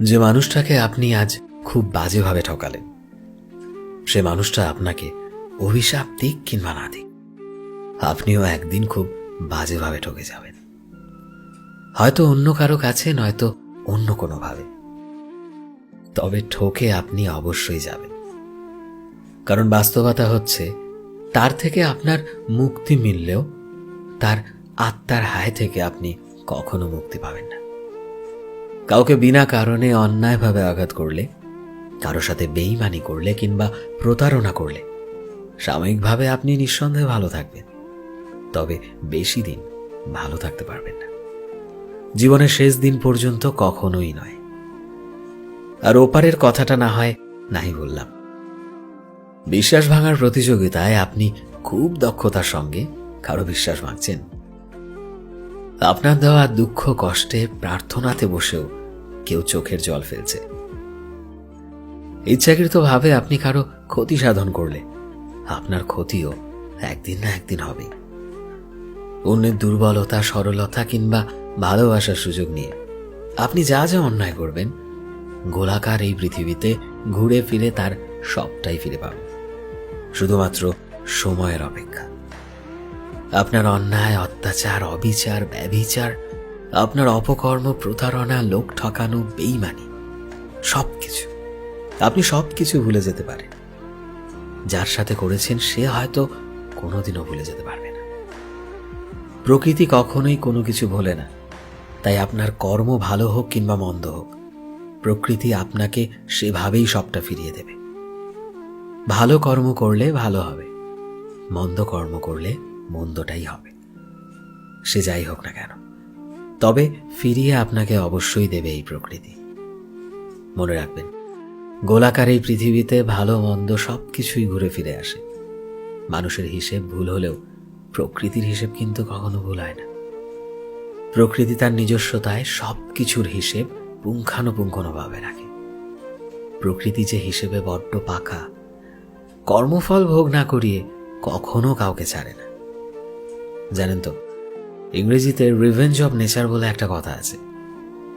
যে মানুষটাকে আপনি আজ খুব বাজেভাবে ঠকালেন, সে মানুষটা আপনাকে অভিশাপ দিক কিংবা না দিক। আপনিও একদিন খুব বাজেভাবে ঠকে যাবেন। হয়তো অন্য কারও কাছে, নয়তো অন্য কোনোভাবে। তবে ঠকে আপনি অবশ্যই যাবেন। কারণ বাস্তবতা হচ্ছে, তার থেকে আপনার মুক্তি মিললেও তার আত্মার হায় থেকে আপনি কখনো মুক্তি পাবেন না। কাউকে বিনা কারণে অন্যায়ভাবে আঘাত করলে, কারও সাথে বেইমানি করলে কিংবা প্রতারণা করলে, সাময়িকভাবে আপনি নিঃসন্দেহে ভালো থাকবেন। তবে বেশি দিন ভালো থাকতে পারবেন না। জীবনের শেষ দিন পর্যন্ত কখনোই নয়। আর ওপারের কথাটা না হয় নাই বললাম। বিশ্বাস ভাঙার প্রতিযোগিতায় আপনি খুব দক্ষতার সঙ্গে কারও বিশ্বাস ভাঙছেন। আপনার দেওয়া দুঃখ, কষ্টে প্রার্থনাতে বসেও কেউ চোখের জল ফেলছে। ইচ্ছাকৃতভাবে আপনি কারও ক্ষতি সাধন করলে, আপনার ক্ষতিও একদিন না একদিন হবে। অন্যের দুর্বলতা, সরলতা কিংবা ভালোবাসার সুযোগ নিয়ে আপনি যা যা অন্যায় করবেন, গোলাকার এই পৃথিবীতে ঘুরে ফিরে তার সবটাই ফিরে পাবেন। শুধুমাত্র সময়ের অপেক্ষা। আপনার অন্যায়, অত্যাচার, অবিচার, ব্যভিচার আপনার অপকর্ম, প্রতারণা, লোক ঠকানো, বেইমানি সব কিছু আপনি সব কিছু ভুলে যেতে পারেন। যার সাথে করেছেন, সে হয়তো কোনোদিনও ভুলে যেতে পারবে না। প্রকৃতি কখনোই কোনো কিছু ভোলে না। তাই আপনার কর্ম ভালো হোক কিংবা মন্দ হোক, প্রকৃতি আপনাকে সেভাবেই সবটা ফিরিয়ে দেবে। ভালো কর্ম করলে ভালো হবে, মন্দ কর্ম করলে মন্দটাই হবে। সে যাই হোক না কেন। তবে ফিরিয়ে আপনাকে অবশ্যই দেবে এই প্রকৃতি। মনে রাখবেন, গোলাকার এই পৃথিবীতে ভালো, মন্দ সব কিছুই ঘুরে ফিরে আসে। মানুষের হিসেব ভুল হলেও প্রকৃতির হিসেব কিন্তু কখনো ভুল হয় না। প্রকৃতি তার নিজস্বতায় সব কিছুর হিসেব পুঙ্খানুপুঙ্খানুভাবে রাখে। প্রকৃতি যে হিসেবে বড্ড পাকা, কর্মফল ভোগ না করিয়ে কখনো কাউকে ছাড়ে না। জানেন তো ইংরেজিতে রিভেঞ্জ অব নেচার বলে একটা কথা আছে।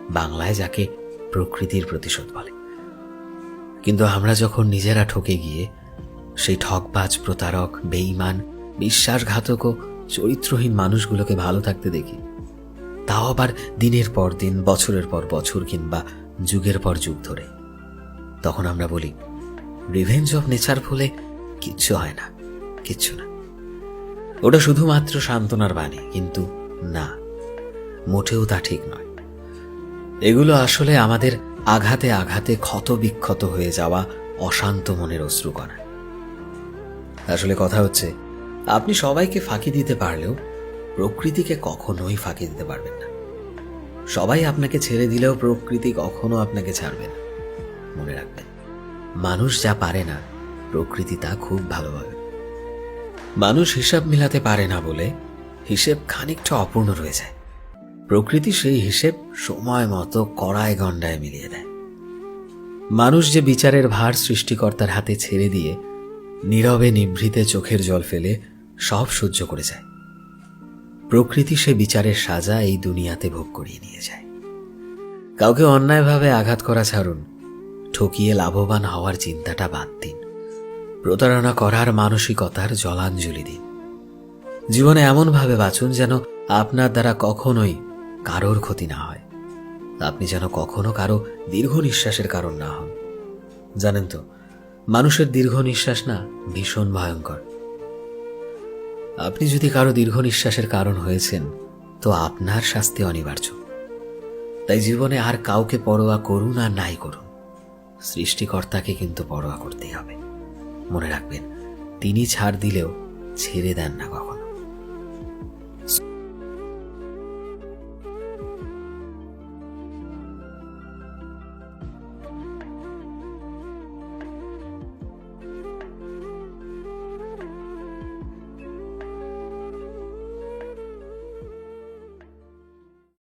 বাংলায় যাকে প্রকৃতির প্রতিশোধ বলে। কিন্তু আমরা যখন নিজেরা ঠকে গিয়ে সেই ঠকবাজ, প্রতারক, বেঈমান, বিশ্বাসঘাতক ও চরিত্রহীন মানুষগুলোকে ভালো থাকতে দেখি, তাও আবার দিনের পর দিন, বছরের পর বছর কিংবা যুগের পর যুগ ধরে। তখন আমরা বলি রিভেঞ্জ অফ নেচার বলে কিচ্ছু হয় না, কিচ্ছু না। ওটা শুধুমাত্র সান্ত্বনার বাণী, কিন্তু না, মোটেও তা ঠিক নয়। এগুলো আসলে আমাদের আঘাতে আঘাতে ক্ষত বিক্ষত হয়ে যাওয়া অশান্ত মনের অশ্রুকণা আসলে কথা হচ্ছে, আপনি সবাইকে ফাঁকি দিতে পারলেও প্রকৃতিকে কখনোই ফাঁকি দিতে পারবেন না। সবাই আপনাকে ছেড়ে দিলেও প্রকৃতি কখনো আপনাকে ছাড়বে না। মনে রাখবেন, মানুষ যা পারে না, প্রকৃতি তা খুব ভালোভাবে। মানুষ হিসাব মিলাতে পারে না বলে হিসেব খানিকটা অপূর্ণ রয়ে যায়। প্রকৃতি সেই হিসেব সময় মতো কড়ায় গণ্ডায় মিলিয়ে দেয়। মানুষ যে বিচারের ভার সৃষ্টিকর্তার হাতে ছেড়ে দিয়ে নীরবে নিভৃতে চোখের জল ফেলে সব সহ্য করে যায়। প্রকৃতি সে বিচারের সাজা এই দুনিয়াতে ভোগ করিয়ে নিয়ে যায়। কাউকে অন্যায়ভাবে আঘাত করা ছাড়ুন, ঠকিয়ে লাভবান হওয়ার চিন্তাটা বাদ দিন। প্রতারণা করার মানসিকতার জলাঞ্জলি দিন। জীবনে এমনভাবে বাঁচুন যেন আপনার দ্বারা কখনোই কারোর ক্ষতি না হয়। আপনি যেন কখনো কারও দীর্ঘ নিঃশ্বাসের কারণ না হন। জানেন তো, মানুষের দীর্ঘ নিঃশ্বাস না ভীষণ ভয়ঙ্কর। আপনি যদি কারও দীর্ঘ নিঃশ্বাসের কারণ হয়েছেন, তো আপনার শাস্তি অনিবার্য। তাই জীবনে আর কাউকে পরোয়া করুন আর নাই করুন। সৃষ্টিকর্তাকে কিন্তু পরোয়া করতেই হবে। মনে রাখবেন, তিনি ছাড় দিলেও ছেড়ে দেন না কখনো।